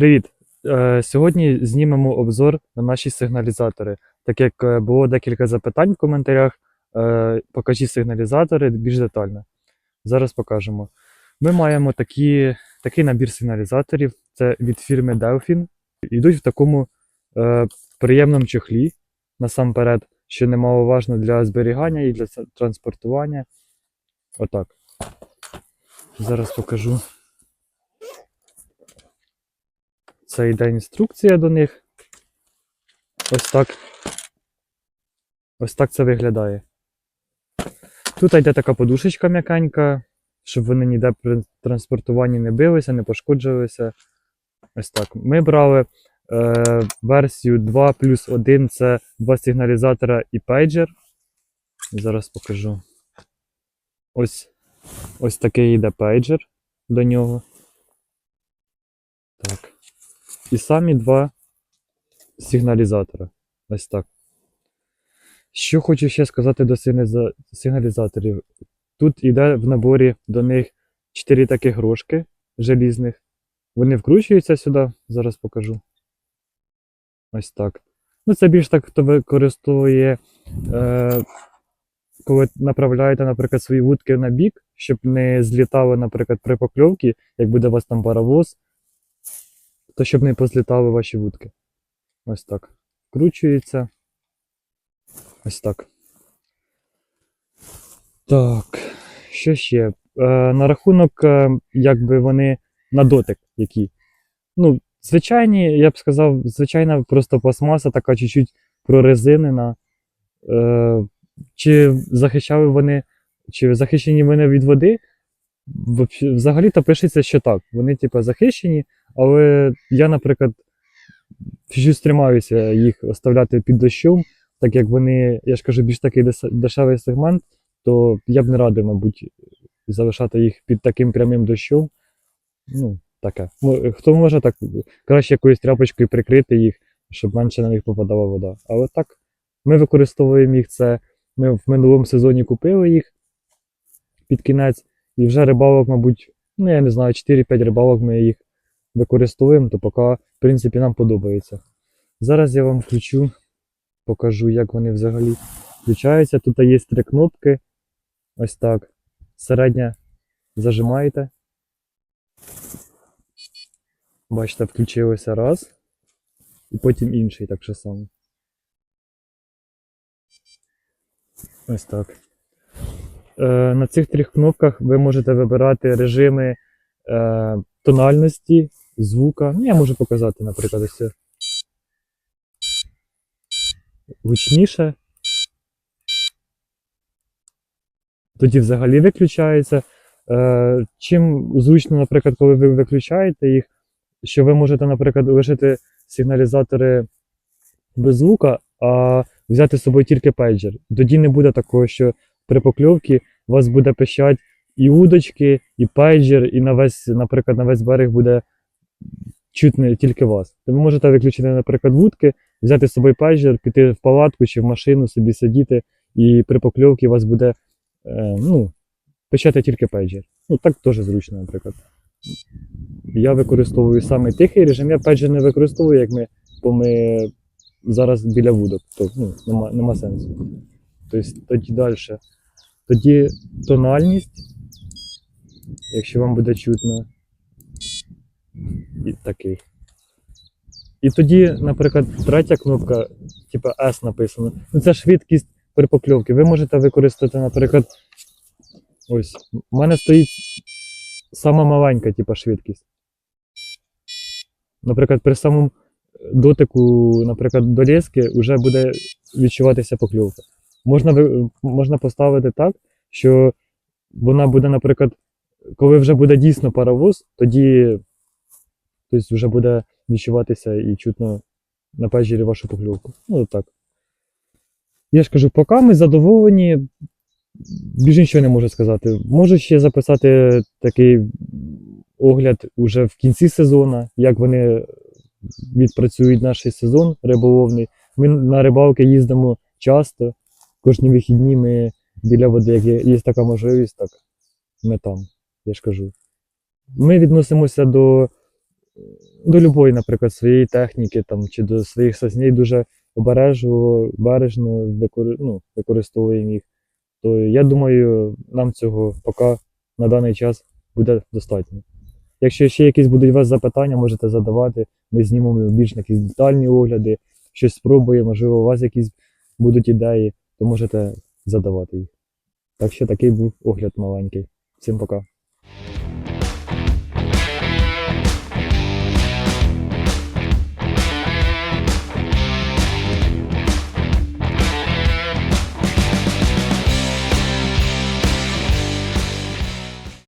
Привіт! Е, Сьогодні знімемо обзор на наші сигналізатори. Так як е, було декілька запитань в коментарях, е, покажіть сигналізатори більш детально. Зараз покажемо. Ми маємо такі, такий набір сигналізаторів. Це від фірми Delphin. Йдуть в такому е, приємному чохлі, насамперед, що немаловажно для зберігання і для транспортування. Отак. Зараз покажу. Це йде інструкція до них. Ось так. Ось так це виглядає. Тут йде така подушечка м'якенька, щоб вони ніде при транспортуванні не билися, не пошкоджувалися. Ось так. Ми брали е, версію 2 плюс 1 це два сигналізатора і пейджер. Зараз покажу. Ось, ось такий йде пейджер до нього. Так. І самі два сигналізатора. Ось так. Що хочу ще сказати до сигналізаторів. Тут іде в наборі до них 4 таких грошки желізних. Вони вкручуються сюди, зараз покажу. Ось так. Ну, це більш так, хто використовує, е, коли направляєте, наприклад, свої вудки на бік, щоб не злітали, наприклад, при покльовці, як буде у вас там паровоз, то щоб не позлітали ваші вудки. Ось так. Вкручується. Ось так. Так. Що ще? Е, на рахунок, е, якби вони на дотик які. Ну, звичайні, я б сказав, звичайна просто пластмаса, така чуть-чуть прорезинена. Е, чи захищали вони, чи захищені вони від води? Взагалі-то пишеться, що так. Вони, типу, захищені, але я, наприклад, стримаюся їх оставляти під дощом, так як вони, я ж кажу, більш такий дешевий сегмент, то я б не радив, мабуть, залишати їх під таким прямим дощом. Ну, таке. Хто може, так краще якоюсь тряпочкою прикрити їх, щоб менше на них попадала вода. Але так, ми використовуємо їх це. Ми в минулому сезоні купили їх під кінець, і вже рибалок, мабуть, ну я не знаю, 4-5 рибалок ми їх використовуємо, то поки, в принципі, нам подобається. Зараз я вам включу, покажу, як вони взагалі включаються. Тут є три кнопки. Ось так. Середня зажимаєте. Бачите, включилося раз. І потім інший так само. Ось так. Е, на цих трьох кнопках ви можете вибирати режими е, тональності, звука. Ну, я можу показати, наприклад, ось. це. Гучніше. Тоді взагалі виключається. Е, чим зручно, наприклад, коли ви виключаєте їх, що ви можете, наприклад, лишити сигналізатори без звука, а взяти з собою тільки пейджер. Тоді не буде такого, що при покльовці вас буде пищать і удочки, і пейджер, і на весь, наприклад, на весь берег буде чутно тільки вас. То ви можете виключити, наприклад, вудки, взяти з собою пейджер, піти в палатку чи в машину, собі сидіти, і при покльовці у вас буде е, ну, пищати тільки пейджер. Ну, так теж зручно, наприклад. Я використовую саме тихий режим, я пейджер не використовую, як ми, бо ми зараз біля вудок, то ну, нема, нема сенсу. Тобто тоді далі. Тоді тональність, якщо вам буде чутно. І такий. І тоді, наприклад, третя кнопка, типу S написано. Ну це швидкість при покльовці. Ви можете використати, наприклад, ось. У мене стоїть сама маленька, типу, швидкість. Наприклад, при самому дотику, наприклад, до лески вже буде відчуватися покльовка. Можна, можна поставити так, що вона буде, наприклад, коли вже буде дійсно паровоз, тоді тобто вже буде відчуватися і чутно на пейджері вашу покльовку. Ну, так. Я ж кажу, поки ми задоволені, більш нічого не можу сказати. Можу ще записати такий огляд уже в кінці сезону, як вони відпрацюють наш сезон риболовний. Ми на рибалки їздимо часто. Кожні вихідні ми біля води, як є, є така можливість, так ми там, я ж кажу. Ми відносимося до до любої, наприклад, своєї техніки там, чи до своїх сосней дуже обережно, бережно ну, використовуємо їх, то я думаю, нам цього поки на даний час буде достатньо. Якщо ще якісь будуть у вас запитання, можете задавати. Ми знімемо більш якісь детальні огляди, щось спробуємо, можливо, у вас якісь будуть ідеї, то можете задавати їх. Так що такий був огляд маленький. Всім пока.